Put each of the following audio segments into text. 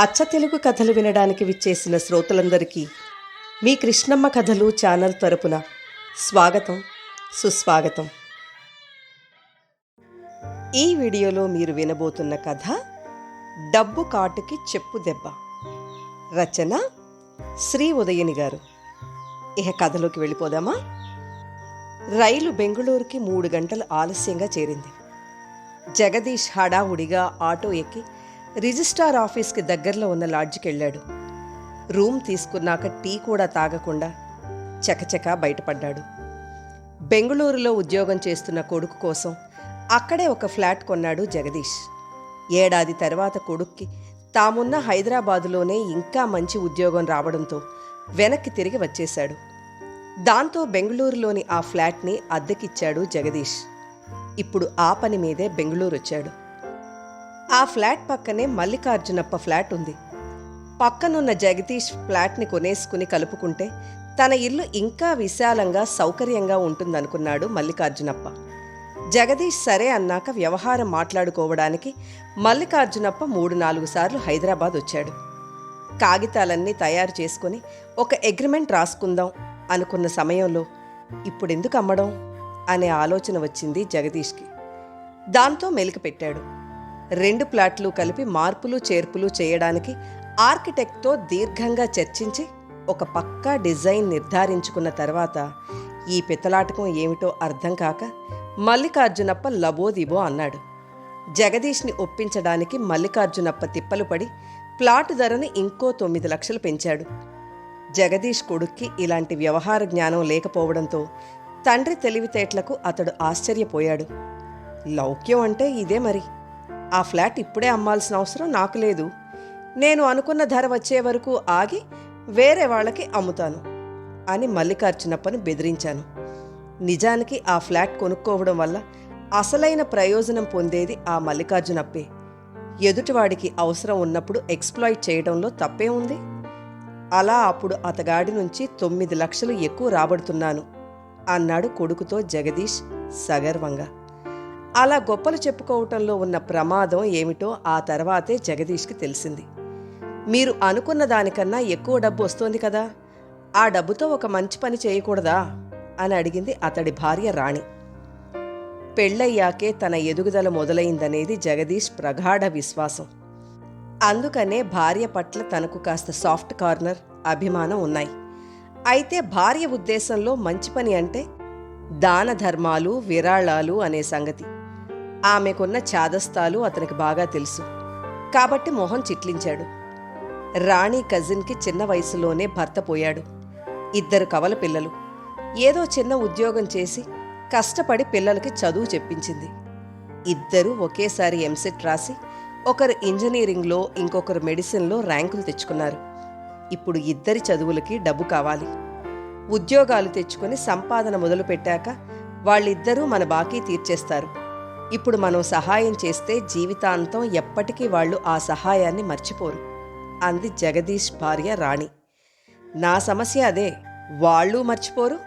అచ్చ తెలుగు కథలు వినడానికి విచ్చేసిన శ్రోతలందరికీ మీ కృష్ణమ్మ కథలు ఛానల్ తరపున స్వాగతం సుస్వాగతం. ఈ వీడియోలో మీరు వినబోతున్న కథ డబ్బు కాటుకి చెప్పు దెబ్బ. రచన శ్రీ ఉదయని గారు. ఇక కథలోకి వెళ్ళిపోదామా? రైలు బెంగుళూరుకి మూడు గంటలు ఆలస్యంగా చేరింది. జగదీష్ హడావుడిగా ఆటో ఎక్కి రిజిస్ట్రార్ ఆఫీస్కి దగ్గరలో ఉన్న లాడ్జ్కి వెళ్ళాడు రూమ్ తీసుకున్నాక టీ కూడా తాగకుండా చకచకా బయటపడ్డాడు. బెంగళూరులో ఉద్యోగం చేస్తున్న కొడుకు కోసం అక్కడే ఒక ఫ్లాట్ కొన్నాడు జగదీష్. ఏడాది తర్వాత కొడుక్కి తామున్న హైదరాబాదులోనే ఇంకా మంచి ఉద్యోగం రావడంతో వెనక్కి తిరిగి వచ్చేశాడు. దాంతో బెంగళూరులోని ఆ ఫ్లాట్ని అద్దెకిచ్చాడు జగదీష్. ఇప్పుడు ఆ పని మీదే బెంగళూరు వచ్చాడు ఆ ఫ్లాట్ పక్కనే మల్లికార్జునప్ప ఫ్లాట్ ఉంది. పక్కనున్న జగదీష్ ఫ్లాట్ని కొనేసుకుని కలుపుకుంటే తన ఇల్లు ఇంకా విశాలంగా సౌకర్యంగా ఉంటుందనుకున్నాడు మల్లికార్జునప్ప. జగదీష్ సరే అన్నాక వ్యవహారం మాట్లాడుకోవడానికి మల్లికార్జునప్ప మూడు నాలుగు సార్లు హైదరాబాద్ వచ్చాడు. కాగితాలన్నీ తయారు చేసుకుని ఒక అగ్రిమెంట్ రాసుకుందాం అనుకున్న సమయంలో ఇప్పుడెందుకు అమ్మడం? అనే ఆలోచన వచ్చింది జగదీష్కి. దాంతో మెలికి పెట్టాడు. రెండు ప్లాట్లు కలిపి మార్పులు చేర్పులు చేయడానికి ఆర్కిటెక్ట్తో దీర్ఘంగా చర్చించి ఒక పక్కా డిజైన్ నిర్ధారించుకున్న తర్వాత ఈ పిత్తలాటకం ఏమిటో అర్థం కాక మల్లికార్జునప్ప లబోదిబో అన్నాడు. జగదీష్ని ఒప్పించడానికి మల్లికార్జునప్ప తిప్పలు పడి ప్లాట్ ధరని ఇంకో తొమ్మిది లక్షలు పెంచాడు. జగదీష్ కొడుక్కి ఇలాంటి వ్యవహార జ్ఞానం లేకపోవడంతో తండ్రి తెలివితేటలకు అతడు ఆశ్చర్యపోయాడు. లౌక్యం అంటే ఇదే మరి. ఆ ఫ్లాట్ ఇప్పుడే అమ్మాల్సిన అవసరం నాకు లేదు. నేను అనుకున్న ధర వచ్చే వరకు ఆగి వేరే వాళ్ళకి అమ్ముతాను అని మల్లికార్జునప్పని బెదిరించాను. నిజానికి ఆ ఫ్లాట్ కొనుక్కోవడం వల్ల అసలైన ప్రయోజనం పొందేది ఆ మల్లికార్జునప్పే. ఎదుటివాడికి అవసరం ఉన్నప్పుడు ఎక్స్ప్లాయిట్ చేయడంలో తప్పే ఉంది. అలా అప్పుడు అతగాడి నుంచి తొమ్మిది లక్షలు ఎక్కువ రాబడుతున్నాను అన్నాడు కొడుకుతో జగదీష్ సగర్వంగా. అలా గొప్పలు చెప్పుకోవటంలో ఉన్న ప్రమాదం ఏమిటో ఆ తర్వాతే జగదీష్కి తెలిసింది. మీరు అనుకున్న దానికన్నా ఎక్కువ డబ్బు వస్తోంది కదా ఆ డబ్బుతో ఒక మంచి పని చేయకూడదా? అని అడిగింది అతడి భార్య రాణి. పెళ్ళయ్యాకే తన ఎదుగుదల మొదలైందనేది జగదీష్ ప్రగాఢ విశ్వాసం. అందుకనే భార్య పట్ల తనకు కాస్త సాఫ్ట్ కార్నర్ అభిమానం ఉన్నాయి. అయితే భార్య ఉద్దేశంలో మంచి పని అంటే దాన ధర్మాలు విరాళాలు అనే సంగతి. ఆమెకున్న చాదస్తాలు అతనికి బాగా తెలుసు. కాబట్టి మొహం చిట్లించాడు. రాణి కజిన్కి చిన్న వయసులోనే భర్త పోయాడు. ఇద్దరు కవల పిల్లలు. ఏదో చిన్న ఉద్యోగం చేసి కష్టపడి పిల్లలకి చదువు చెప్పించింది. ఇద్దరూ ఒకేసారి ఎంసెట్ రాసి ఒకరు ఇంజనీరింగ్లో ఇంకొకరు మెడిసిన్లో ర్యాంకులు తెచ్చుకున్నారు. ఇప్పుడు ఇద్దరి చదువులకి డబ్బు కావాలి. ఉద్యోగాలు తెచ్చుకొని సంపాదన మొదలుపెట్టాక వాళ్ళిద్దరూ మన బాకీ తీర్చేస్తారు. ఇప్పుడు మనం సహాయం చేస్తే జీవితాంతం ఎప్పటికీ వాళ్ళు ఆ సహాయాన్ని మర్చిపోరు. అంది జగదీష్ భార్య రాణి. నా సమస్య అదే వాళ్ళు మర్చిపోరు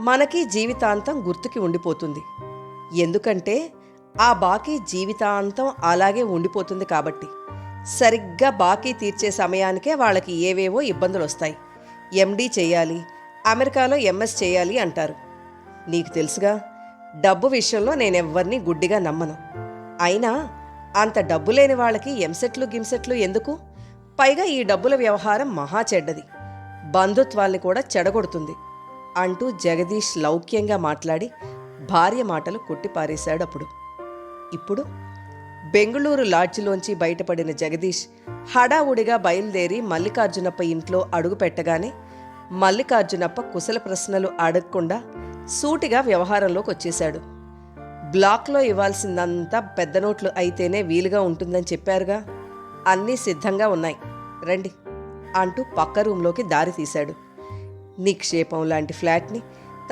మనకి జీవితాంతం గుర్తుకి ఉండిపోతుంది. ఎందుకంటే ఆ బాకీ జీవితాంతం అలాగే ఉండిపోతుంది కాబట్టి. సరిగ్గా బాకీ తీర్చే సమయానికే వాళ్ళకి ఏవేవో ఇబ్బందులు వస్తాయి ఎండీ చేయాలి అమెరికాలో ఎంఎస్ చేయాలి అంటారు. నీకు తెలుసుగా? డబ్బు విషయంలో నేను ఎవ్వరిని గుడ్డిగా నమ్మను. అయినా అంత డబ్బు లేని వాళ్ళకి ఎంసెట్లు గిమ్సెట్లు ఎందుకు? పైగా ఈ డబ్బుల వ్యవహారం మహా చెడ్డది. బంధుత్వాల్ని కూడా చెడగొడుతుంది. అంటూ జగదీష్ లౌక్యంగా మాట్లాడి భార్య మాటలు కొట్టిపారేశాడు అప్పుడు ఇప్పుడు బెంగళూరు లాడ్జిలోంచి బయటపడిన జగదీష్ హడావుడిగా బయలుదేరి మల్లికార్జునప్ప ఇంట్లో అడుగుపెట్టగానే మల్లికార్జునప్ప కుశల ప్రశ్నలు అడగకుండా సూటిగా వ్యవహారంలోకి వచ్చేశాడు. బ్లాక్లో ఇవ్వాల్సిందంతా పెద్ద నోట్లు అయితేనే వీలుగా ఉంటుందని చెప్పారుగా. అన్నీ సిద్ధంగా ఉన్నాయి. రండి అంటూ పక్క రూంలోకి దారి తీశాడు. నిక్షేపం లాంటి ఫ్లాట్ని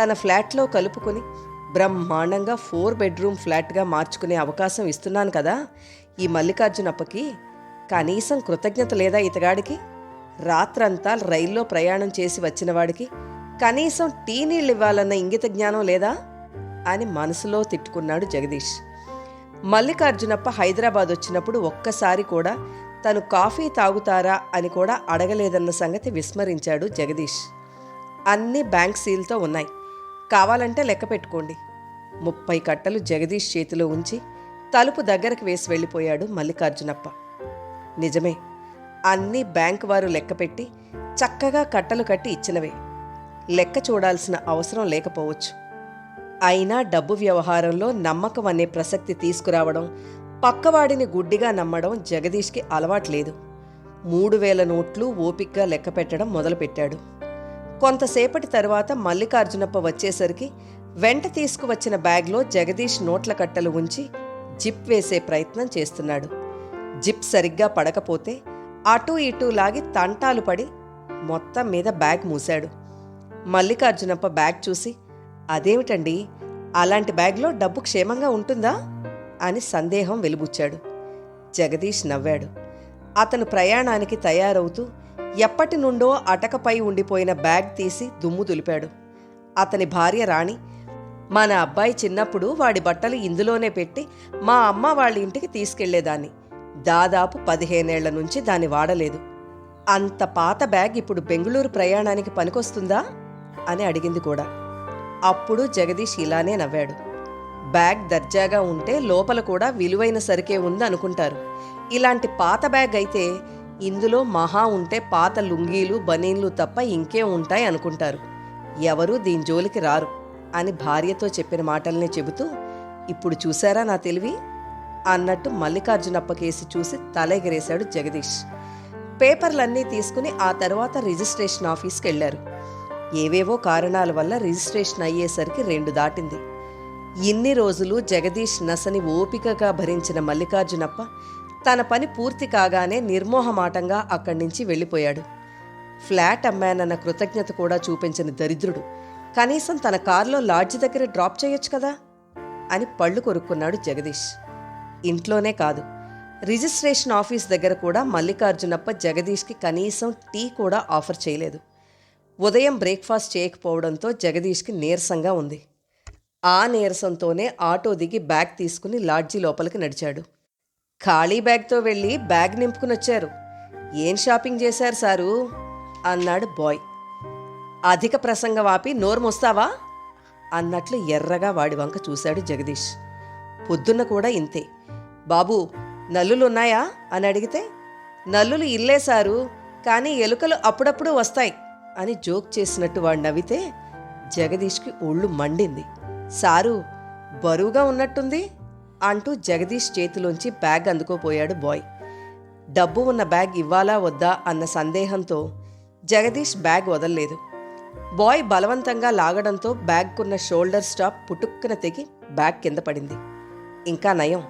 తన ఫ్లాట్లో కలుపుకొని బ్రహ్మాండంగా ఫోర్ బెడ్రూమ్ ఫ్లాట్గా మార్చుకునే అవకాశం ఇస్తున్నాను కదా. ఈ మల్లికార్జునప్పకి కనీసం కృతజ్ఞత లేదా ఇతగాడికి? రాత్రంతా రైల్లో ప్రయాణం చేసి వచ్చినవాడికి కనీసం టీ నీళ్ళు ఇవ్వాలన్న ఇంగిత జ్ఞానం లేదా? అని మనసులో తిట్టుకున్నాడు జగదీష్. మల్లికార్జునప్ప హైదరాబాద్ వచ్చినప్పుడు ఒక్కసారి కూడా తను కాఫీ తాగుతారా అని కూడా అడగలేదన్న సంగతి విస్మరించాడు జగదీష్. అన్ని బ్యాంక్ సీల్తో ఉన్నాయి. కావాలంటే లెక్క పెట్టుకోండి. ముప్పై కట్టలు జగదీష్ చేతిలో ఉంచి తలుపు దగ్గరకు వేసి వెళ్ళిపోయాడు మల్లికార్జునప్ప. నిజమే అన్ని బ్యాంక్ వారు లెక్కపెట్టి చక్కగా కట్టలు కట్టి ఇచ్చినవే. లెక్క చూడాల్సిన అవసరం లేకపోవచ్చు. అయినా డబ్బు వ్యవహారంలో నమ్మకం అనే ప్రసక్తి తీసుకురావడం పక్కవాడిని గుడ్డిగా నమ్మడం జగదీష్కి అలవాట్లేదు. మూడు వేల నోట్లు ఓపిక్గా లెక్క పెట్టడం మొదలుపెట్టాడు. కొంతసేపటి తర్వాత మల్లికార్జునప్ప వచ్చేసరికి వెంట తీసుకువచ్చిన బ్యాగ్లో జగదీష్ నోట్ల కట్టలు ఉంచి జిప్ వేసే ప్రయత్నం చేస్తున్నాడు. జిప్ సరిగ్గా పడకపోతే అటూ ఇటూ లాగి తంటాలు పడి మొత్తం మీద బ్యాగ్ మూశాడు. మల్లికార్జునప్ప బ్యాగ్ చూసి అదేమిటండి? అలాంటి బ్యాగ్లో డబ్బు క్షేమంగా ఉంటుందా? అని సందేహం వెలుబుచ్చాడు. జగదీష్ నవ్వాడు. అతను ప్రయాణానికి తయారవుతూ ఎప్పటి నుండో అటకపై ఉండిపోయిన బ్యాగ్ తీసి దుమ్ము దులిపాడు. అతని భార్య రాణి మన అబ్బాయి చిన్నప్పుడు వాడి బట్టలు ఇందులోనే పెట్టి మా అమ్మ వాళ్ళ ఇంటికి తీసుకెళ్ళేదాన్ని. దాదాపు పదిహేనేళ్ళ నుంచి దాన్ని వాడలేదు. అంత పాత బ్యాగ్ ఇప్పుడు బెంగుళూరు ప్రయాణానికి పనికొస్తుందా? అని అడిగింది కూడా. అప్పుడు జగదీష్ ఇలానే నవ్వాడు. బ్యాగ్ దర్జాగా ఉంటే లోపల కూడా విలువైన సరికే ఉంది అనుకుంటారు. ఇలాంటి పాత బ్యాగ్ అయితే ఇందులో మహా ఉంటే పాత లుంగీలు బనీన్లు తప్ప ఇంకే ఉంటాయి అనుకుంటారు. ఎవరూ దీని జోలికి రారు అని భార్యతో చెప్పిన మాటల్ని చెబుతూ ఇప్పుడు చూసారా నా తెలివి? అన్నట్టు మల్లికార్జునప్ప కేసి చూసి తలెగరేశాడు జగదీష్. పేపర్లన్నీ తీసుకుని ఆ తర్వాత రిజిస్ట్రేషన్ ఆఫీస్కి వెళ్ళారు. ఏవేవో కారణాల వల్ల రిజిస్ట్రేషన్ అయ్యేసరికి రెండు దాటింది. ఇన్ని రోజులు జగదీష్ నసని ఓపికగా భరించిన మల్లికార్జునప్ప తన పని పూర్తి కాగానే నిర్మోహమాటంగా అక్కడి నుంచి వెళ్ళిపోయాడు. ఫ్లాట్ అమ్మానన్న కృతజ్ఞత కూడా చూపించిన దరిద్రుడు. కనీసం తన కారులో లాడ్జి దగ్గర డ్రాప్ చేయొచ్చు కదా? అని పళ్ళు కొరుక్కున్నాడు జగదీష్. ఇంట్లోనే కాదు. రిజిస్ట్రేషన్ ఆఫీస్ దగ్గర కూడా మల్లికార్జునప్ప జగదీష్కి కనీసం టీ కూడా ఆఫర్ చేయలేదు. ఉదయం బ్రేక్ఫాస్ట్ చేయకపోవడంతో జగదీష్కి నీరసంగా ఉంది. ఆ నీరసంతోనే ఆటో దిగి బ్యాగ్ తీసుకుని లాడ్జి లోపలికి నడిచాడు. ఖాళీ బ్యాగ్తో వెళ్ళి బ్యాగ్ నింపుకుని వచ్చారు. ఏం షాపింగ్ చేశారు సారు? అన్నాడు బాయ్. అధిక ప్రసంగం ఆపి నోరు మోస్తావా? అన్నట్లు ఎర్రగా వాడి వంక చూశాడు జగదీష్. పొద్దున్న కూడా ఇంతే. బాబు నల్లులున్నాయా? అని అడిగితే నల్లులు ఇల్లే సారు కానీ ఎలుకలు అప్పుడప్పుడు వస్తాయి. అని జోక్ చేసినట్టు వాడు నవ్వితే జగదీష్కి ఒళ్ళు మండింది. సారు బరువుగా ఉన్నట్టుంది అంటూ జగదీష్ చేతిలోంచి బ్యాగ్ అందుకోపోయాడు బాయ్. డబ్బు ఉన్న బ్యాగ్ ఇవ్వాలా వద్దా అన్న సందేహంతో జగదీష్ బ్యాగ్ వదలలేదు. బాయ్ బలవంతంగా లాగడంతో బ్యాగ్కున్న షోల్డర్ స్టాప్ పుటుక్కున తెగి బ్యాగ్ కింద పడింది. ఇంకా నయం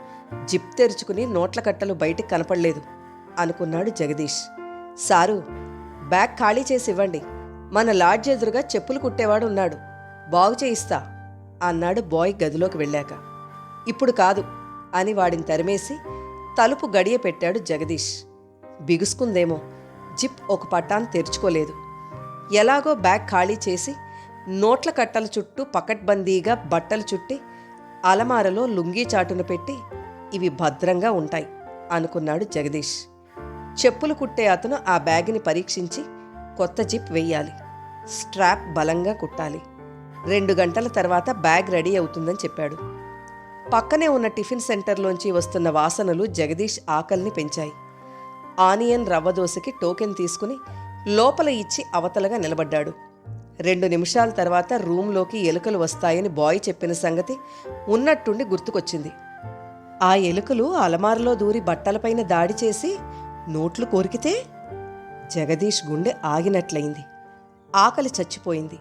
జిప్ తెరుచుకుని నోట్ల కట్టలు బయటికి కనపడలేదు అనుకున్నాడు జగదీష్. సారు బ్యాగ్ ఖాళీ చేసి ఇవ్వండి. మన లాడ్జ్ ఎదురుగా చెప్పులు కుట్టేవాడు ఉన్నాడు. బాగు చేయిస్తా అన్నాడు బాయ్ గదిలోకి వెళ్ళాక. ఇప్పుడు కాదు అని వాడిని తరిమేసి తలుపు గడియ పెట్టాడు జగదీష్. బిగుసుకుందేమో. జిప్ ఒక పట్టాన్ తెరుచుకోలేదు. ఎలాగో బ్యాగ్ ఖాళీ చేసి నోట్ల కట్టల చుట్టూ పకడ్బందీగా బట్టలు చుట్టి అలమారలో లుంగీ చాటును పెట్టి ఇవి భద్రంగా ఉంటాయి అనుకున్నాడు జగదీష్. చెప్పులు కుట్టే అతను ఆ బ్యాగ్ని పరీక్షించి కొత్త జిప్ వెయ్యాలి. స్ట్రాప్ బలంగా కుట్టాలి. రెండు గంటల తర్వాత బ్యాగ్ రెడీ అవుతుందని చెప్పాడు. పక్కనే ఉన్న టిఫిన్ సెంటర్లోంచి వస్తున్న వాసనలు జగదీష్ ఆకలిని పెంచాయి. ఆనియన్ రవ్వ దోశకి టోకెన్ తీసుకుని లోపల ఇచ్చి అవతలగా నిలబడ్డాడు. రెండు నిమిషాల తర్వాత రూంలోకి ఎలుకలు వస్తాయని బాయ్ చెప్పిన సంగతి ఉన్నట్టుండి గుర్తుకొచ్చింది. ఆ ఎలుకలు అలమారలో దూరి బట్టలపైన దాడి చేసి నోట్లు కోరికితే? జగదీష్ గుండె ఆగినట్లయింది. ఆకలి చచ్చిపోయింది.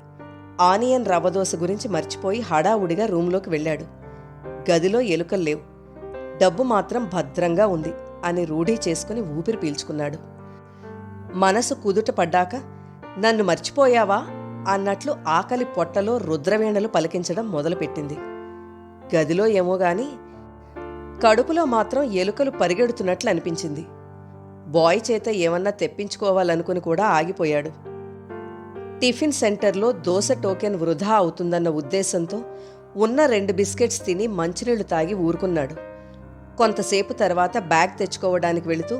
ఆనియన్ రవ్వదోశ గురించి మర్చిపోయి హడావుడిగా రూంలోకి వెళ్ళాడు. గదిలో ఎలుకలు లేవు. డబ్బు మాత్రం భద్రంగా ఉంది అని రూఢీ చేసుకుని ఊపిరి పీల్చుకున్నాడు. మనసు కుదుట పడ్డాక నన్ను మర్చిపోయావా? అన్నట్లు ఆకలి పొట్టలో రుద్రవేణలు పలికించడం మొదలుపెట్టింది. గదిలో ఏమో గాని కడుపులో మాత్రం ఎలుకలు పరిగెడుతున్నట్లు అనిపించింది. బాయ్ చేత ఏమన్నా తెప్పించుకోవాలనుకుని కూడా ఆగిపోయాడు. టిఫిన్ సెంటర్లో దోశ టోకెన్ వృధా అవుతుందన్న ఉద్దేశంతో ఉన్న రెండు బిస్కెట్స్ తిని మంచినీళ్ళు తాగి ఊరుకున్నాడు. కొంతసేపు తర్వాత బ్యాగ్ తెచ్చుకోవడానికి వెళుతూ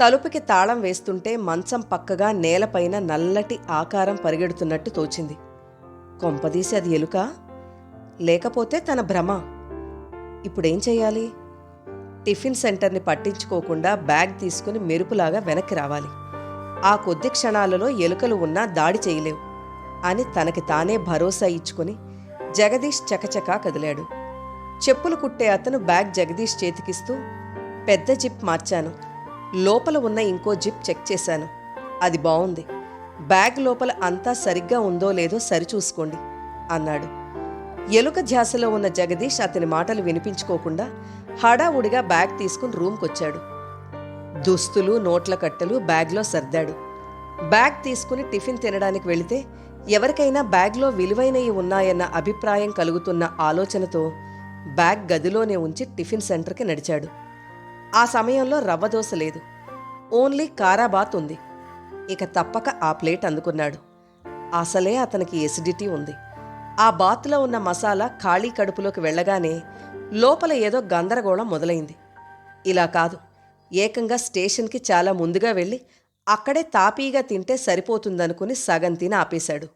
తలుపుకి తాళం వేస్తుంటే మంచం పక్కగా నేలపైన నల్లటి ఆకారం పరిగెడుతున్నట్టు తోచింది. కొంపదీసి అది ఎలుక? లేకపోతే తన భ్రమ? ఇప్పుడేం చేయాలి? టిఫిన్ సెంటర్ని పట్టించుకోకుండా బ్యాగ్ తీసుకుని మెరుపులాగా వెనక్కి రావాలి. ఆ కొద్ది క్షణాలలో ఎలుకలు ఉన్నా దాడి చేయలేవు అని తనకి తానే భరోసా ఇచ్చుకుని జగదీష్ చకచకా కదిలాడు. చెప్పులు కుట్టే అతను బ్యాగ్ జగదీష్ చేతికిస్తూ పెద్ద జిప్ మార్చాను. లోపల ఉన్న ఇంకో జిప్ చెక్ చేశాను. అది బాగుంది బ్యాగ్ లోపల అంతా సరిగ్గా ఉందో లేదో సరిచూసుకోండి అన్నాడు. ఎలుక ధ్యాసలో ఉన్న జగదీష్ అతని మాటలు వినిపించుకోకుండా హడావుడిగా బ్యాగ్ తీసుకుని రూమ్కొచ్చాడు. దుస్తులు నోట్ల కట్టలు బ్యాగ్లో సర్దాడు. బ్యాగ్ తీసుకుని టిఫిన్ తినడానికి వెళితే ఎవరికైనా బ్యాగ్లో విలువైనవి ఉన్నాయన్న అభిప్రాయం కలుగుతున్న ఆలోచనతో బ్యాగ్ గదిలోనే ఉంచి టిఫిన్ సెంటర్కి నడిచాడు. ఆ సమయంలో రవ్వ దోశ లేదు. ఓన్లీ కారాబాత్ ఉంది. ఇక తప్పక ఆ ప్లేట్ అందుకున్నాడు. అసలే అతనికి ఎసిడిటీ ఉంది. ఆ బాత్లో ఉన్న మసాలా ఖాళీ కడుపులోకి వెళ్ళగానే లోపల ఏదో గందరగోళం మొదలైంది. ఇలా కాదు ఏకంగా స్టేషన్కి చాలా ముందుగా వెళ్ళి అక్కడే తాపీగా తింటే సరిపోతుందనుకుని సగం తిని ఆపేశాడు.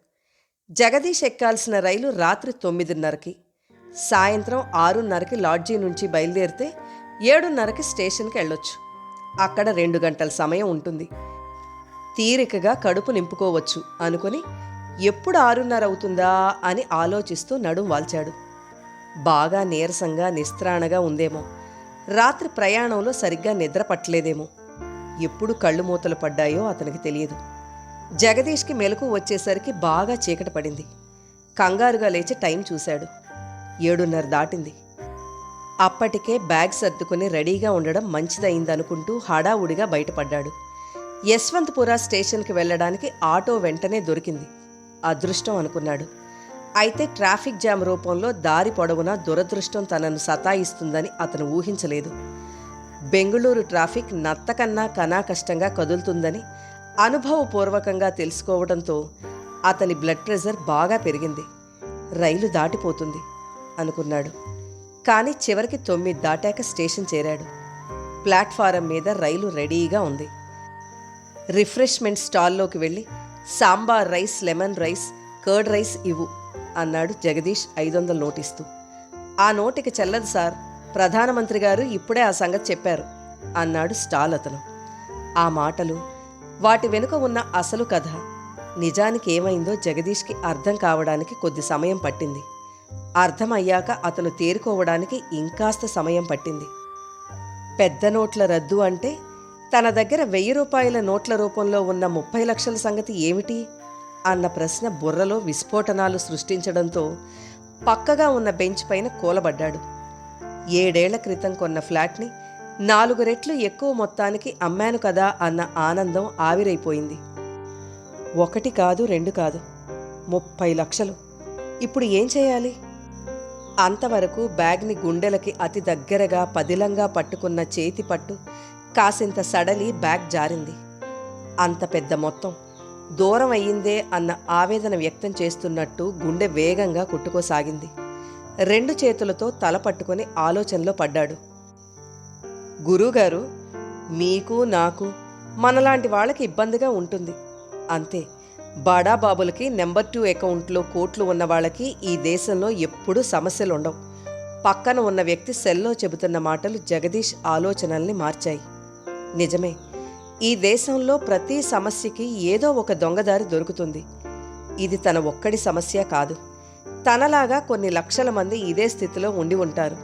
జగదీష్ ఎక్కాల్సిన రైలు రాత్రి తొమ్మిదిన్నరకి సాయంత్రం ఆరున్నరకి లాడ్జీ నుంచి బయలుదేరితే ఏడున్నరకి స్టేషన్కి వెళ్ళొచ్చు. అక్కడ రెండు గంటల సమయం ఉంటుంది. తీరికగా కడుపు నింపుకోవచ్చు అనుకుని ఎప్పుడు ఆరున్నర అవుతుందా అని ఆలోచిస్తూ నడుం వాల్చాడు. బాగా నీరసంగా నిస్త్రాణగా ఉందేమో. రాత్రి ప్రయాణంలో సరిగ్గా నిద్ర పట్టలేదేమో. ఎప్పుడు కళ్ళు మూతలు పడ్డాయో అతనికి తెలియదు. జగదీష్కి మెలకు వచ్చేసరికి బాగా చీకట పడింది. కంగారుగా లేచి టైం చూశాడు. ఏడున్నర దాటింది. అప్పటికే బ్యాగ్ సర్దుకుని రెడీగా ఉండడం మంచిదైందనుకుంటూ హడావుడిగా బయటపడ్డాడు. యశ్వంత్పుర స్టేషన్కి వెళ్ళడానికి ఆటో వెంటనే దొరికింది. అదృష్టం అనుకున్నాడు. అయితే ట్రాఫిక్ జామ్ రూపంలో దారి పొడవునా దురదృష్టం తనను సతాయిస్తుందని అతను ఊహించలేదు. బెంగుళూరు ట్రాఫిక్ నత్తకన్నా కనా కష్టంగా కదులుతుందని అనుభవపూర్వకంగా తెలుసుకోవడంతో అతని బ్లడ్ ప్రెషర్ బాగా పెరిగింది. రైలు దాటిపోతుంది అనుకున్నాడు. కానీ చివరికి తొమ్మిది దాటాక స్టేషన్ చేరాడు. ప్లాట్ఫారం మీద రైలు రెడీగా ఉంది. రిఫ్రెష్మెంట్ స్టాల్లోకి వెళ్ళి sambar rice lemon rice curd rice ఇవ్వు అన్నాడు జగదీష్ ఐదు వందలు నోటిస్తూ. ఆ నోటికి చెల్లదు సార్ ప్రధానమంత్రి గారు ఇప్పుడే ఆ సంగతి చెప్పారు అన్నాడు స్టాల్ అతను. ఆ మాటలు వాటి వెనుక ఉన్న అసలు కథ నిజానికి ఏమైందో జగదీష్కి అర్థం కావడానికి కొద్ది సమయం పట్టింది. అర్థమయ్యాక అతను తేరుకోవడానికి ఇంకాస్త సమయం పట్టింది. పెద్ద నోట్ల రద్దు అంటే తన దగ్గర వెయ్యి రూపాయల నోట్ల రూపంలో ఉన్న ముప్పై లక్షల సంగతి ఏమిటి? అన్న ప్రశ్న బుర్రలో విస్ఫోటనాలు సృష్టించడంతో పక్కగా ఉన్న బెంచ్ పైన కూలబడ్డాడు. ఏడేళ్ళ క్రితం కొన్న ఫ్లాట్ని నాలుగు రెట్లు ఎక్కువ మొత్తానికి అమ్మాను కదా అన్న ఆనందం ఆవిరైపోయింది. ఒకటి కాదు రెండు కాదు ముప్పై లక్షలు. ఇప్పుడు ఏం చేయాలి? అంతవరకు బ్యాగ్ని గుండెలకి అతి దగ్గరగా పదిలంగా పట్టుకున్న చేతి పట్టు కాసింత సడలి బ్యాగ్ జారింది. అంత పెద్ద మొత్తం. దూరం అయ్యిందే అన్న ఆవేదన వ్యక్తం చేస్తున్నట్టు గుండె వేగంగా కొట్టుకోసాగింది. రెండు చేతులతో తల పట్టుకొని ఆలోచనలో పడ్డాడు. గురుగారు మీకు నాకు మనలాంటి వాళ్ళకి ఇబ్బందిగా ఉంటుంది. అంతే. బడా బాబులకి నెంబర్ టూ అకౌంట్లో కోట్లు ఉన్న వాళ్ళకి ఈ దేశంలో ఎప్పుడూ సమస్యలు ఉండవు పక్కన ఉన్న వ్యక్తి సెల్లో చెబుతున్న మాటలు జగదీష్ ఆలోచనల్ని మార్చాయి. నిజమే ఈ దేశంలో ప్రతి సమస్యకి ఏదో ఒక దొంగదారి దొరుకుతుంది. ఇది తన ఒక్కడి సమస్య కాదు. తనలాగా కొన్ని లక్షల మంది ఇదే స్థితిలో ఉండి ఉంటారు.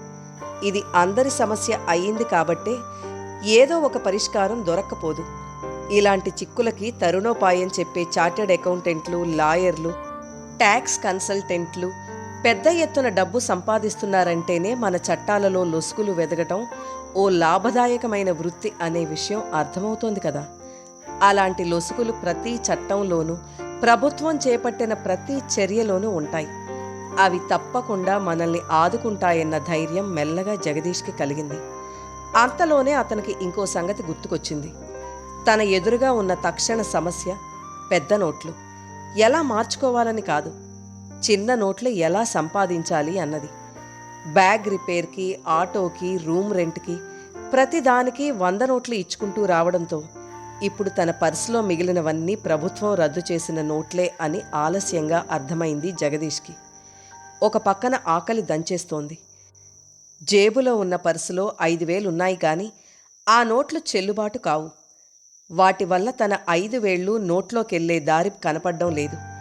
ఇది అందరి సమస్య అయ్యింది కాబట్టే ఏదో ఒక పరిష్కారం దొరక్కపోదు. ఇలాంటి చిక్కులకి తరుణోపాయం చెప్పే చార్టెడ్ అకౌంటెంట్లు లాయర్లు ట్యాక్స్ కన్సల్టెంట్లు పెద్ద ఎత్తున డబ్బు సంపాదిస్తున్నారంటేనే మన చట్టాలలో లొసుగులు వెదగటం ఓ లాభదాయకమైన వృత్తి అనే విషయం అర్థమవుతోంది కదా. అలాంటి లొసుగులు ప్రతి చట్టంలోనూ ప్రభుత్వం చేపట్టిన ప్రతి చర్యలోనూ ఉంటాయి. అవి తప్పకుండా మనల్ని ఆదుకుంటాయన్న ధైర్యం మెల్లగా జగదీష్కి కలిగింది. అంతలోనే అతనికి ఇంకో సంగతి గుర్తుకొచ్చింది. తన ఎదురుగా ఉన్న తక్షణ సమస్య పెద్ద నోట్లు. ఎలా మార్చుకోవాలని కాదు. చిన్న నోట్లు ఎలా సంపాదించాలి అన్నది. బ్యాగ్ రిపేర్కి ఆటోకి రూమ్ రెంట్కి ప్రతిదానికి వంద నోట్లు ఇచ్చుకుంటూ రావడంతో ఇప్పుడు తన పర్సులో మిగిలినవన్నీ ప్రభుత్వం రద్దు చేసిన నోట్లే అని ఆలస్యంగా అర్థమైంది జగదీష్కి. ఒక పక్కన ఆకలి దంచేస్తోంది. జేబులో ఉన్న పర్సులో ఐదు వేలు ఉన్నాయి కానీ ఆ నోట్లు చెల్లుబాటు కావు. వాటి వల్ల తన ఐదు వేళ్ళు నోట్లోకెళ్ళే దారి కనపడడం లేదు.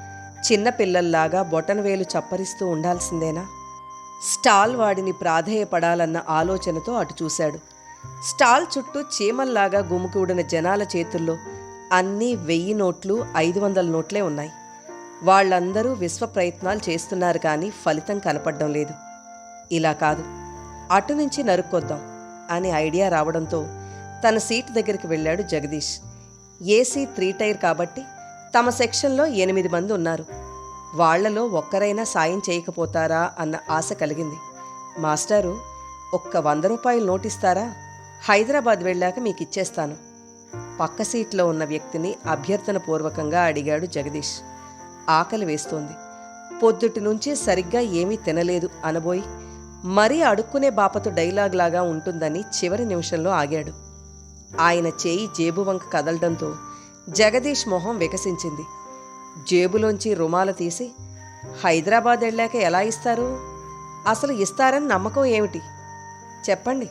చిన్న పిల్లల్లాగా బొటనవేలు చప్పరిస్తూ ఉండాల్సిందేనా? స్టాల్ వాడిని ప్రాధేయపడాలన్న ఆలోచనతో అటు చూశాడు. స్టాల్ చుట్టూ చీమల్లాగా గుమికూడిన జనాల చేతుల్లో అన్నీ వెయ్యి నోట్లు ఐదు వందల నోట్లే ఉన్నాయి. వాళ్ళందరూ విశ్వ ప్రయత్నాలు చేస్తున్నారు కానీ ఫలితం కనపడడం లేదు. ఇలా కాదు. అటు నుంచి నరుక్కొద్దాం అని ఐడియా రావడంతో తన సీట్ దగ్గరికి వెళ్ళాడు జగదీష్. ఏసీ త్రీ టైర్ కాబట్టి తమ సెక్షన్లో ఎనిమిది మంది ఉన్నారు. వాళ్ళలో ఒక్కరైనా సాయం చేయకపోతారా అన్న ఆశ కలిగింది. మాస్టారు ఒక్క వంద రూపాయలు నోటిస్తారా? హైదరాబాద్ వెళ్ళాక మీకు ఇచ్చేస్తాను పక్క సీట్లో ఉన్న వ్యక్తిని అభ్యర్థన పూర్వకంగా అడిగాడు జగదీష్. ఆకలి వేస్తోంది. పొద్దుటి నుంచి సరిగ్గా ఏమీ తినలేదు అనబోయి మరీ అడుక్కునే బాపతు డైలాగ్ లాగా ఉంటుందని చివరి నిమిషంలో ఆగాడు. ఆయన చేయి జేబు వంక కదలడంతో జగదీష్ మొహం వికసించింది. జేబులోంచి రుమాలు తీసి హైదరాబాద్ వెళ్ళాక ఎలా ఇస్తారు? అసలు ఇస్తారని నమ్మకం ఏమిటి? చెప్పండి.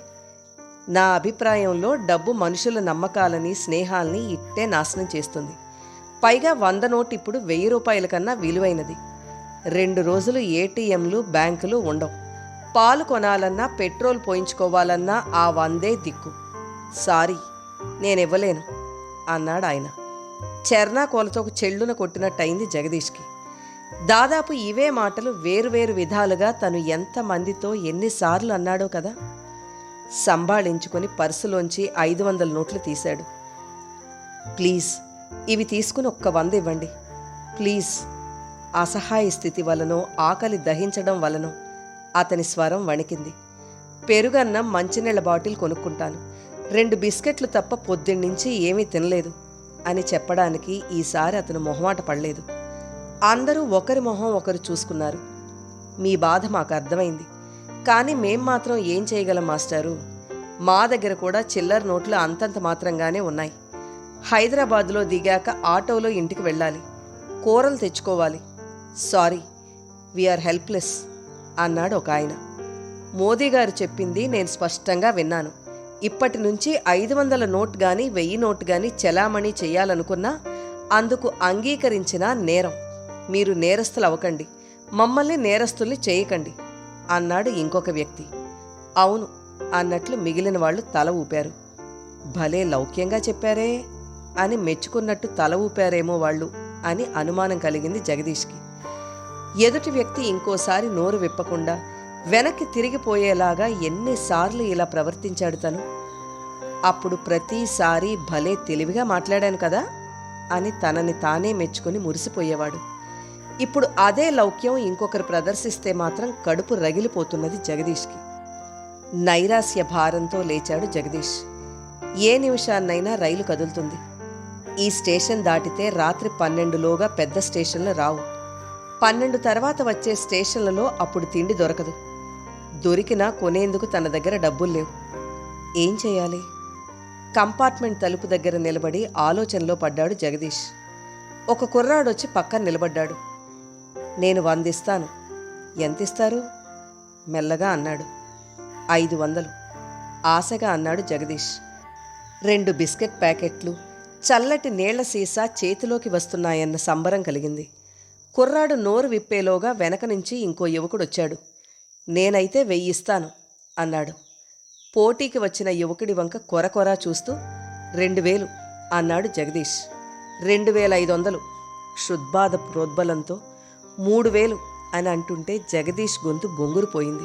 నా అభిప్రాయంలో డబ్బు మనుషుల నమ్మకాలని స్నేహాల్ని ఇట్టే నాశనం చేస్తుంది. పైగా వంద నోటు ఇప్పుడు వెయ్యి రూపాయల కన్నా విలువైనది. రెండు రోజులు ఏటీఎంలు బ్యాంకులు ఉండవు. పాలు కొనాలన్నా పెట్రోల్ పోయించుకోవాలన్నా ఆ వందే దిక్కు. సారీ నేనివ్వలేను అన్నాడు ఆయన చెర్నాకోలతో ఒక చెల్లున కొట్టినట్టయింది జగదీష్కి. దాదాపు ఇవే మాటలు వేరువేరు విధాలుగా తను ఎంతమందితో ఎన్నిసార్లు అన్నాడో కదా? సంభాళించుకొని పర్సులోంచి ఐదు వందల నోట్లు తీశాడు. ప్లీజ్ ఇవి తీసుకుని ఒక్క వంద ఇవ్వండి. ప్లీజ్ అసహాయ స్థితి వలనో ఆకలి దహించడం వలనో అతని స్వరం వణికింది. పెరుగన్నం మంచినీళ్ళ బాటిల్ కొనుక్కుంటాను. రెండు బిస్కెట్లు తప్ప పొద్దున్నుంచి ఏమీ తినలేదు. అని చెప్పడానికి ఈసారి అతను మొహమాట పడలేదు. అందరూ ఒకరి మొహం ఒకరు చూసుకున్నారు. మీ బాధ మాకు అర్థమైంది. కానీ మేం మాత్రం ఏం చేయగలం మాస్టారు? మా దగ్గర కూడా చిల్లర నోట్లు అంతంత మాత్రంగానే ఉన్నాయి. హైదరాబాద్లో దిగాక ఆటోలో ఇంటికి వెళ్ళాలి. కూరలు తెచ్చుకోవాలి. సారీ వీఆర్ హెల్ప్లెస్ అన్నాడు ఒక ఆయన. మోదీ గారు చెప్పింది నేను స్పష్టంగా విన్నాను. ఇప్పటి నుంచి ఐదు వందల నోట్ గాని వెయ్యి నోట్ గాని చెలామణి చేయాలనుకున్నా అందుకు అంగీకరించిన నేరం. మీరు నేరస్తులు అవ్వకండి మమ్మల్ని నేరస్తుల్ని చేయకండి అన్నాడు ఇంకొక వ్యక్తి. అవును అన్నట్లు మిగిలిన వాళ్ళు తల ఊపారు. భలే లౌక్యంగా చెప్పారే అని మెచ్చుకున్నట్టు తల ఊపారేమో వాళ్ళు అని అనుమానం కలిగింది జగదీష్కి. ఎదుటి వ్యక్తి ఇంకోసారి నోరు విప్పకుండా వెనక్కి తిరిగిపోయేలాగా ఎన్నిసార్లు ఇలా ప్రవర్తించాడు తను? అప్పుడు ప్రతిసారి భలే తెలివిగా మాట్లాడాను కదా? అని తనని తానే మెచ్చుకొని మురిసిపోయేవాడు. ఇప్పుడు అదే లౌక్యం ఇంకొకరు ప్రదర్శిస్తే మాత్రం కడుపు రగిలిపోతున్నది జగదీష్కి. నైరాస్య భారంతో లేచాడు జగదీష్. ఏ నిమిషాన్నైనా రైలు కదులుతుంది. ఈ స్టేషన్ దాటితే రాత్రి పన్నెండులోగా పెద్ద స్టేషన్లు రావు. పన్నెండు తర్వాత వచ్చే స్టేషన్లలో అప్పుడు తిండి దొరకదు. దొరికినా కొనేందుకు తన దగ్గర డబ్బులు లేవు. ఏం చేయాలి? కంపార్ట్మెంట్ తలుపు దగ్గర నిలబడి ఆలోచనలో పడ్డాడు జగదీష్. ఒక కుర్రాడొచ్చి పక్కన నిలబడ్డాడు. నేను వందిస్తాను. ఎంతిస్తారు? మెల్లగా అన్నాడు. ఐదు వందలు. ఆశగా అన్నాడు జగదీష్. రెండు బిస్కెట్ ప్యాకెట్లు చల్లటి నీళ్ళ సీసా చేతిలోకి వస్తున్నాయన్న సంబరం కలిగింది. కుర్రాడు నోరు విప్పేలోగా వెనక నుంచి ఇంకో యువకుడు వచ్చాడు నేనైతే వెయ్యిస్తాను అన్నాడు. పోటీకి వచ్చిన యువకుడి వంక కొర కొర చూస్తూ రెండు వేలు అన్నాడు జగదీష్. రెండు వేల ఐదు వందలు క్షుద్బాధ ప్రోద్బలంతో మూడు వేలు అని అంటుంటే జగదీష్ గొంతు బొంగురుపోయింది.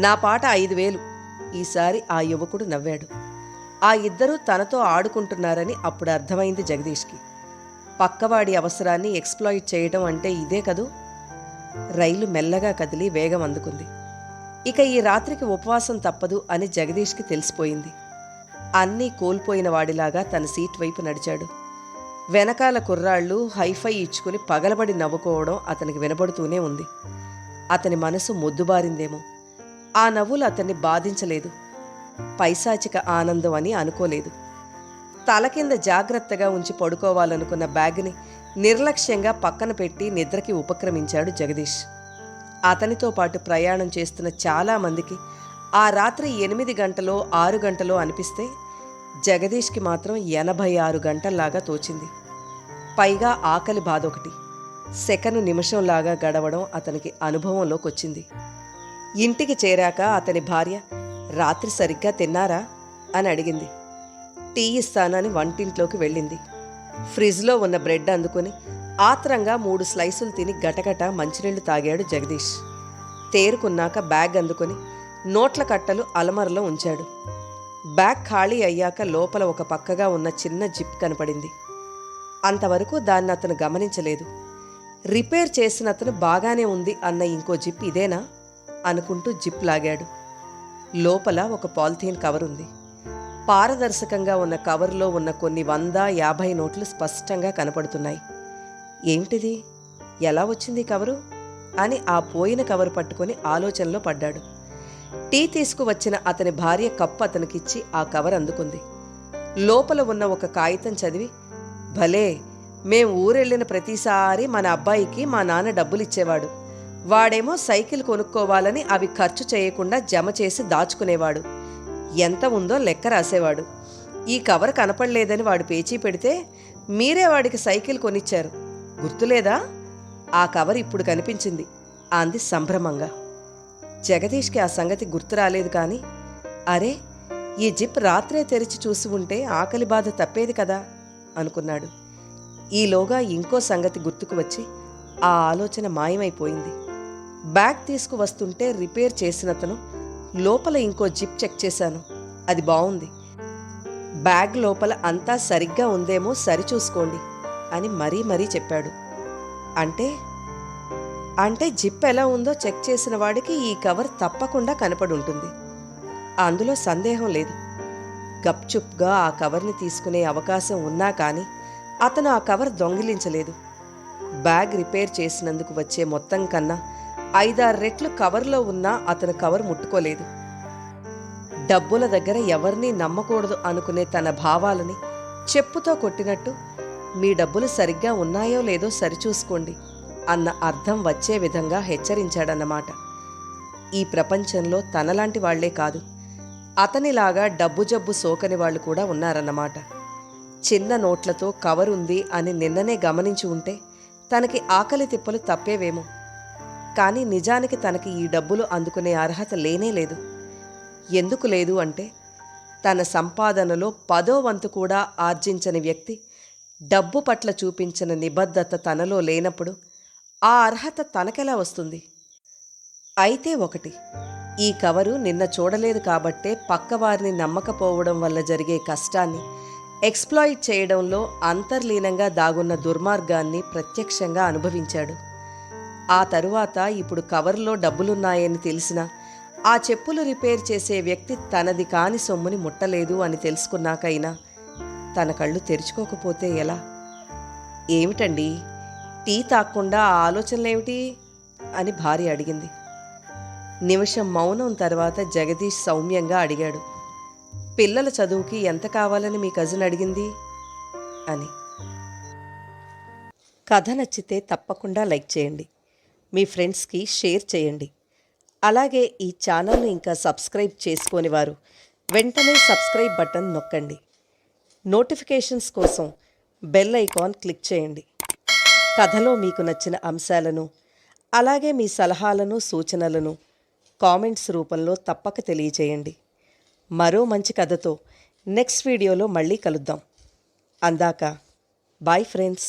నా పాట ఐదు వేలు ఈసారి ఆ యువకుడు నవ్వాడు. ఆ ఇద్దరూ తనతో ఆడుకుంటున్నారని అప్పుడు అర్థమైంది జగదీష్కి. పక్కవాడి అవసరాన్ని ఎక్స్ప్లాయిట్ చేయడం అంటే ఇదే కదూ? రైలు మెల్లగా కదిలి వేగం అందుకుంది. ఇక ఈ రాత్రికి ఉపవాసం తప్పదు అని జగదీష్కి తెలిసిపోయింది. అన్నీ కోల్పోయిన వాడిలాగా తన సీట్ వైపు నడిచాడు. వెనకాల కుర్రాళ్ళు హైఫై ఇచ్చుకుని పగలబడి నవ్వుకోవడం అతనికి వినబడుతూనే ఉంది. అతని మనసు మొద్దుబారిందేమో. ఆ నవ్వులు అతన్ని బాధించలేదు. పైశాచిక ఆనందం అని అనుకోలేదు. తల కింద జాగ్రత్తగా ఉంచి పడుకోవాలనుకున్న బ్యాగ్ని నిర్లక్ష్యంగా పక్కన పెట్టి నిద్రకి ఉపక్రమించాడు జగదీష్. అతనితో పాటు ప్రయాణం చేస్తున్న చాలామందికి ఆ రాత్రి ఎనిమిది గంటలో ఆరు గంటలో అనిపిస్తే జగదీష్కి మాత్రం ఎనభై ఆరు గంటల్లాగా తోచింది. పైగా ఆకలి బాధ ఒకటి సెకను నిమిషంలాగా గడవడం అతనికి అనుభవంలోకి వచ్చింది ఇంటికి చేరాక అతని భార్య రాత్రి సరిగ్గా తిన్నారా? అని అడిగింది. టీ ఇస్తానని వంటింట్లోకి వెళ్ళింది. ఫ్రిడ్జ్లో ఉన్న బ్రెడ్ అందుకుని ఆత్రంగా మూడు స్లైసులు తిని గటగట మంచినీళ్ళు తాగాడు జగదీష్. తేరుకున్నాక బ్యాగ్ అందుకొని నోట్ల కట్టలు అలమరలో ఉంచాడు. బ్యాగ్ ఖాళీ అయ్యాక లోపల ఒక పక్కగా ఉన్న చిన్న జిప్ కనపడింది. అంతవరకు దాన్ని అతను గమనించలేదు. రిపేర్ చేసిన అతను బాగానే ఉంది అన్న ఇంకో జిప్ ఇదేనా? అనుకుంటూ జిప్ లాగాడు. లోపల ఒక పాలిథీన్ కవర్ ఉంది. పారదర్శకంగా ఉన్న కవర్లో ఉన్న కొన్ని వంద యాభై నోట్లు స్పష్టంగా కనపడుతున్నాయి. ఏమిటిది ఎలా వచ్చింది కవరు? అని ఆ పోయిన కవరు పట్టుకొని ఆలోచనలో పడ్డాడు. టీ తీసుకువచ్చిన అతని భార్య కప్పు అతనికిచ్చి ఆ కవర్ అందుకుంది. లోపల ఉన్న ఒక కాగితం చదివి భలే! మేం ఊరెళ్ళిన ప్రతిసారి మన అబ్బాయికి మా నాన్న డబ్బులు ఇచ్చేవాడు వాడేమో సైకిల్ కొనుక్కోవాలని అవి ఖర్చు చేయకుండా జమ చేసి దాచుకునేవాడు. ఎంత ఉందో లెక్క రాసేవాడు. ఈ కవర్ కనపడలేదని వాడు పేచీ పెడితే మీరే వాడికి సైకిల్ కొనిచ్చారు. గుర్తులేదా? ఆ కవర్ ఇప్పుడు కనిపించింది అంది సంభ్రమంగా. జగదీష్కి ఆ సంగతి గుర్తు రాలేదు కానీ అరే ఈ జిప్ రాత్రే తెరిచి చూసి ఉంటే ఆకలి బాధ తప్పేది కదా అనుకున్నాడు. ఈలోగా ఇంకో సంగతి గుర్తుకు వచ్చి ఆ ఆలోచన మాయమైపోయింది. బ్యాగ్ తీసుకువస్తుంటే రిపేర్ చేసినతను లోపల ఇంకో జిప్ చెక్ చేశాను అది బాగుంది బ్యాగ్ లోపల అంతా సరిగ్గా ఉందేమో సరిచూసుకోండి అని మరీ మరీ చెప్పాడు. అంటే అంటే జిప్ ఎలా ఉందో చెక్ చేసిన వాడికి ఈ కవర్ తప్పకుండా కనపడి ఉంటుంది అందులో సందేహం లేదు. గప్చుప్గా ఆ కవర్ని తీసుకునే అవకాశం ఉన్నా కానీ అతను ఆ కవర్ దొంగిలించలేదు. బ్యాగ్ రిపేర్ చేసినందుకు వచ్చే మొత్తం కన్నా ఐదారు రెట్లు కవర్లో ఉన్నా అతను కవర్ ముట్టుకోలేదు. డబ్బుల దగ్గర ఎవరినీ నమ్మకూడదు అనుకునే తన భావాలని చెప్పుతో కొట్టినట్టు మీ డబ్బులు సరిగ్గా ఉన్నాయో లేదో సరిచూసుకోండి అన్న అర్థం వచ్చే విధంగా హెచ్చరించాడన్నమాట. ఈ ప్రపంచంలో తనలాంటి వాళ్ళే కాదు అతనిలాగా డబ్బు జబ్బు సోకని వాళ్ళు కూడా ఉన్నారన్నమాట. చిన్న నోట్లతో కవర్ ఉంది అని నిన్ననే గమనించి ఉంటే తనకి ఆకలి తిప్పలు తప్పేవేమో. కానీ నిజానికి తనకి ఈ డబ్బులు అందుకునే అర్హత లేనే లేదు. ఎందుకు లేదు అంటే తన సంపాదనలో పదో వంతు కూడా ఆర్జించని వ్యక్తి డబ్బు పట్ల చూపించిన నిబద్ధత తనలో లేనప్పుడు ఆ అర్హత తనకెలా వస్తుంది? అయితే ఒకటి ఈ కవరు నిన్న చూడలేదు కాబట్టే పక్కవారిని నమ్మకపోవడం వల్ల జరిగే కష్టాన్ని ఎక్స్ప్లాయిట్ చేయడంలో అంతర్లీనంగా దాగున్న దుర్మార్గాన్ని ప్రత్యక్షంగా అనుభవించాడు. ఆ తరువాత ఇప్పుడు కవర్లో డబ్బులున్నాయని తెలిసినా ఆ చెప్పులు రిపేర్ చేసే వ్యక్తి తనది కాని సొమ్ముని ముట్టలేదు అని తెలుసుకున్నాకైనా తన కళ్ళు తెరుచుకోకపోతే ఎలా? ఏమిటండి? టీ తాక్కుండా ఆ ఆలోచనలేమిటి? అని భార్య అడిగింది. నిమిషం మౌనం తర్వాత జగదీష్ సౌమ్యంగా అడిగాడు. పిల్లల చదువుకి ఎంత కావాలని మీ కజిన్ అడిగింది? అని. కథ నచ్చితే తప్పకుండా లైక్ చేయండి. మీ ఫ్రెండ్స్కి షేర్ చేయండి. అలాగే ఈ ఛానల్ను ఇంకా సబ్స్క్రైబ్ చేసుకోని వారు వెంటనే సబ్స్క్రైబ్ బటన్ నొక్కండి. నోటిఫికేషన్స్ కోసం బెల్ ఐకాన్ క్లిక్ చేయండి. కథలో మీకు నచ్చిన అంశాలను అలాగే మీ సలహాలను సూచనలను కామెంట్స్ రూపంలో తప్పక తెలియజేయండి. మరో మంచి కథతో నెక్స్ట్ వీడియోలో మళ్ళీ కలుద్దాం. అందాక బాయ్ ఫ్రెండ్స్.